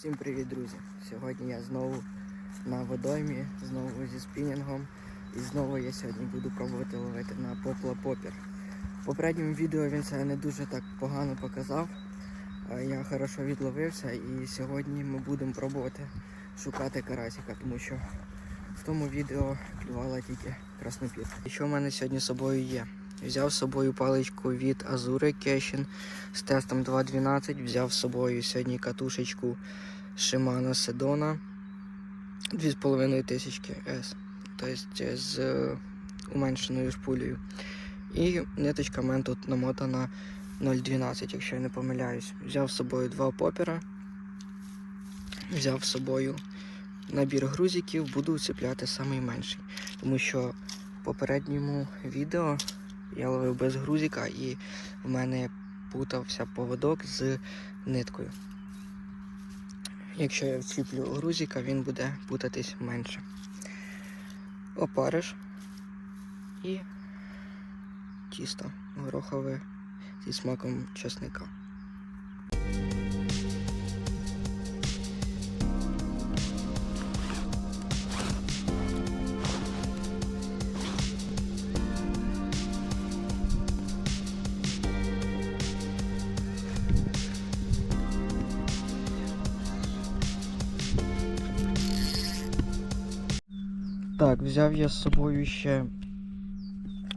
Всім привіт, друзі! Сьогодні я знову на водоймі, знову зі спінінгом. І знову я сьогодні буду пробувати ловити на попла попір. В попередньому відео він це не дуже так погано показав. Я хорошо відловився і сьогодні ми будемо пробувати шукати карасика, тому що в тому відео клювала тільки краснопір. І що в мене сьогодні з собою є? Взяв з собою паличку від Азури Кешін з тестом 2.12. Взяв з собою сьогодні катушечку Shimano Sedona 2,5 тисячки S. Тобто з е, уменшеною шпулею. І ниточка в мене тут намотана 0,12, якщо я не помиляюсь. Взяв з собою два попера. Взяв з собою набір грузиків, буду цепляти найменший. Тому що в попередньому відео я ловив без грузика і в мене путався поводок з ниткою. Якщо я вчіплю грузика, він буде путатись менше. Опариш і тісто горохове зі смаком чесника. Так, взяв я з собою ще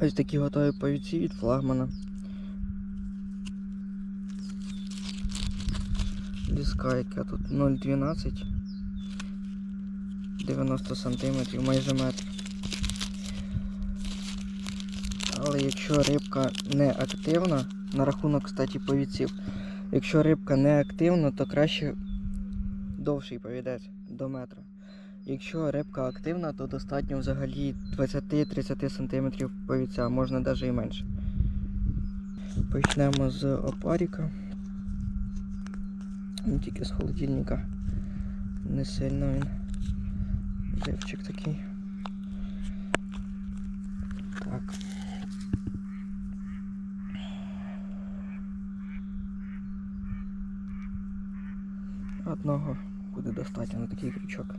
ось такі готові повідці від флагмана. Ліска, яка тут 0,12 90 см, майже метр. Але якщо рибка не активна, на рахунок, кстати, повідців, якщо рибка не активна, то краще довший повідець до метра. Якщо рибка активна, то достатньо взагалі 20-30 см повіця, можна навіть і менше. Почнемо з опаріка. Він тільки з холодильника. Не сильно він. Живчик такий. Так. Одного буде достатньо на такий крючок.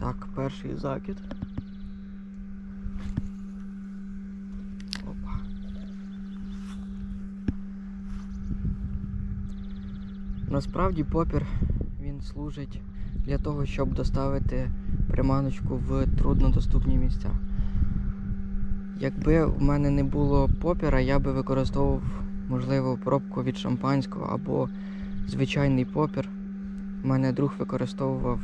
Так, перший закид. Опа. Насправді попір він служить для того, щоб доставити приманочку в труднодоступні місця. Якби в мене не було попіра, я би використовував, можливо, пробку від шампанського або звичайний попір. У мене друг використовував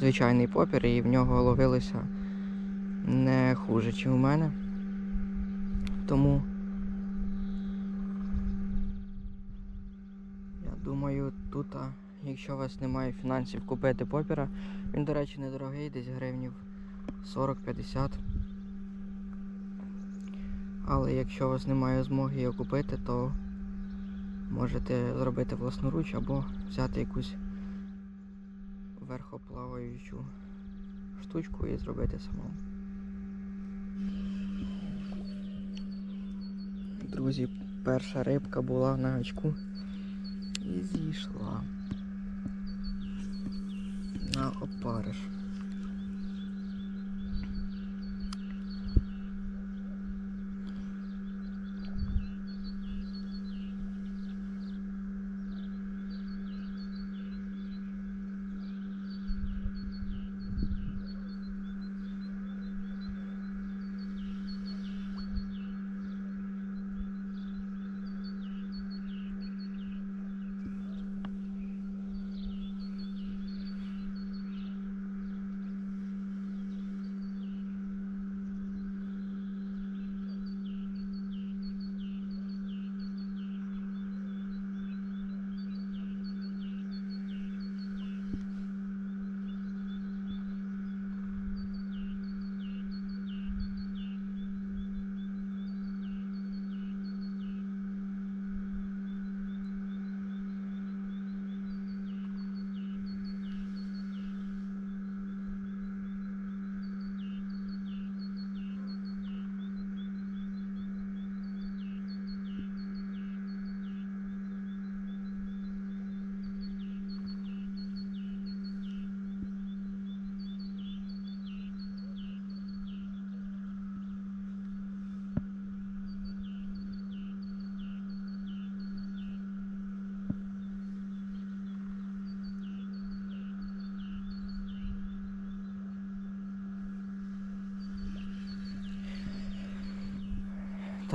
звичайний попір і в нього ловилося не хуже, ніж у мене. Тому я думаю, тут, якщо у вас немає фінансів купити попіра, він, до речі, недорогий, десь гривнів 40-50. Але якщо у вас немає змоги його купити, то можете зробити власноруч або взяти якусь верхоплаваючу штучку і зробити самому. Друзі, перша рибка була на гачку і зійшла на опариш.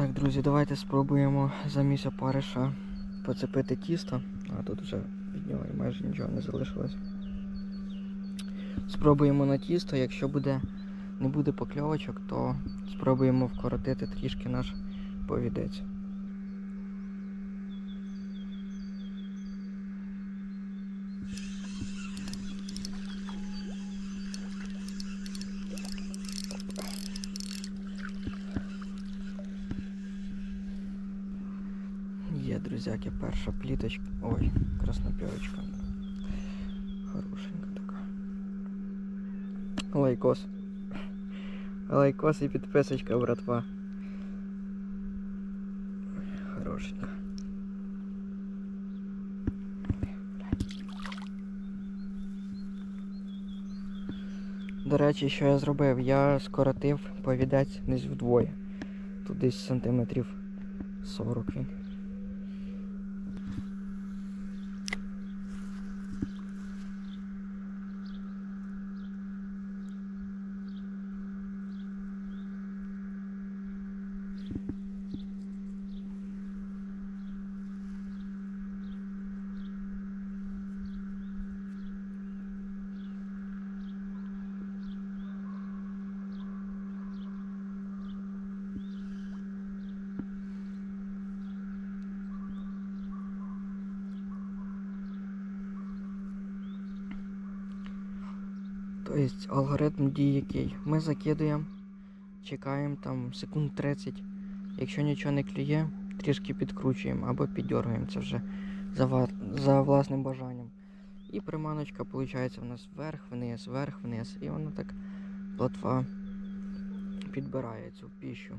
Так, друзі, давайте спробуємо замість опариша поцепити тісто. А тут вже від нього майже нічого не залишилось. Спробуємо на тісто, якщо буде, не буде покльовочок, то спробуємо вкоротити трішки наш повідець. Друзяки, перша пліточка. Ой, краснопьорочка. Хорошенька така. Лайкос. Лайкос і підписочка, братва. Хорошенька. До речі, що я зробив? Я скоротив повідець десь вдвоє. Тут десь сантиметрів 40 він. Тобто алгоритм дій який? Ми закидуємо, чекаємо там секунд 30. Якщо нічого не клює, трішки підкручуємо або піддергуємо це вже за, за власним бажанням. І приманочка виходить у нас вверх-вниз, вверх-вниз. І вона так платва підбирає цю піщу.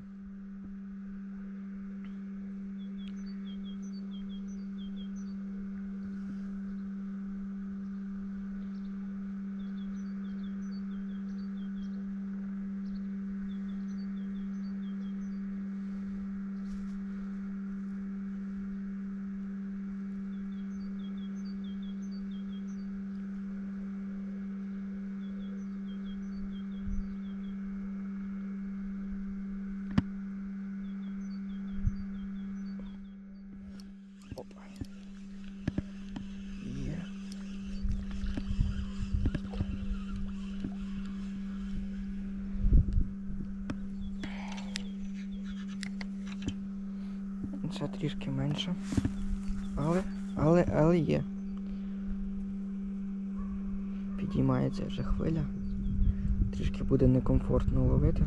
Опа. Є. Це трішки менше. Але, але, але є. Підіймається вже хвиля. Трішки буде некомфортно ловити.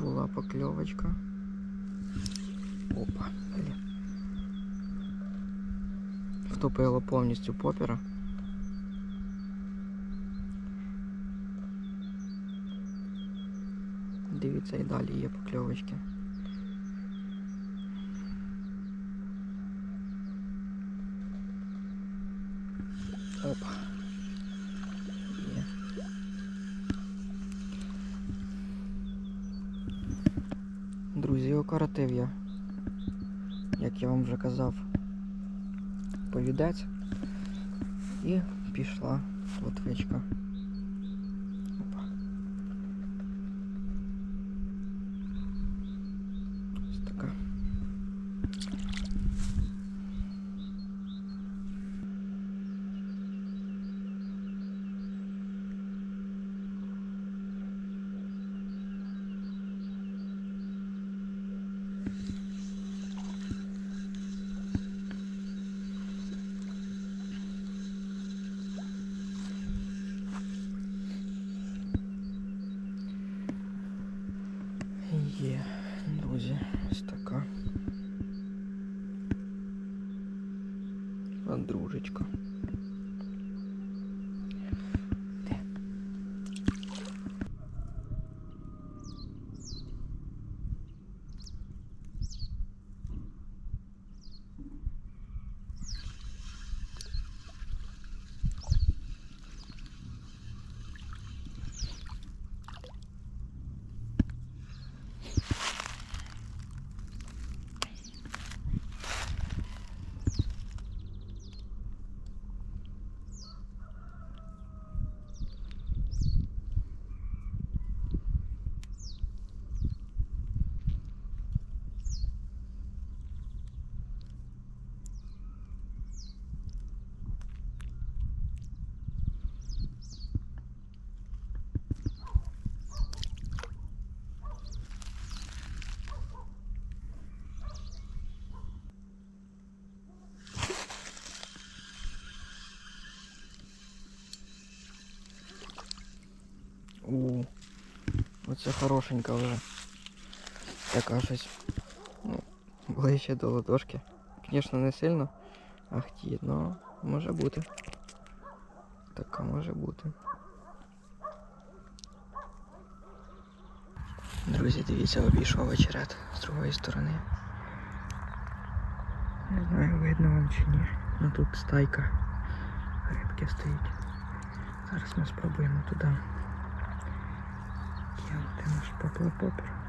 Була покльовочка. Опа, блін. Втопило повністю попера. Дивіться і далі є покльовочки. Друзі, окоротив я, як я вам вже казав, повідець. І пішла плотвичка. Опа. Ось така. Є, друзі, ось така. Андружечка. оце хорошенька вже. Така щось. Ну, ближче до ладошки. Звісно, не сильно ахті, але може бути. Така може бути. Друзі, дивіться, обійшов очерет з другої сторони. Не знаю, видно вам чи ні. Ну тут стайка рибки стоїть. Зараз ми спробуємо туди Кинути наш поплапопер.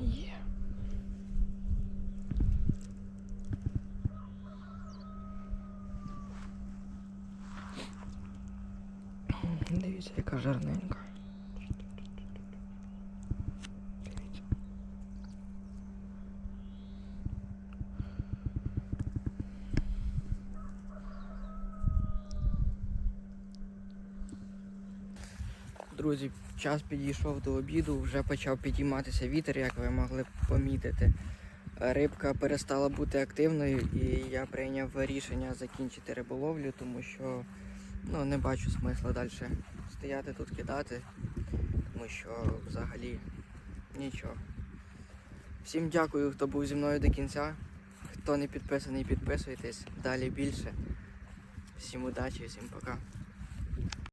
Є. Дивіться, яка жарненька. Друзі, час підійшов до обіду, вже почав підійматися вітер, як ви могли помітити. Рибка перестала бути активною і я прийняв рішення закінчити риболовлю, тому що ну, не бачу смисла далі стояти тут кидати, тому що взагалі нічого. Всім дякую, хто був зі мною до кінця. Хто не підписаний, підписуйтесь. Далі більше. Всім удачі, всім пока.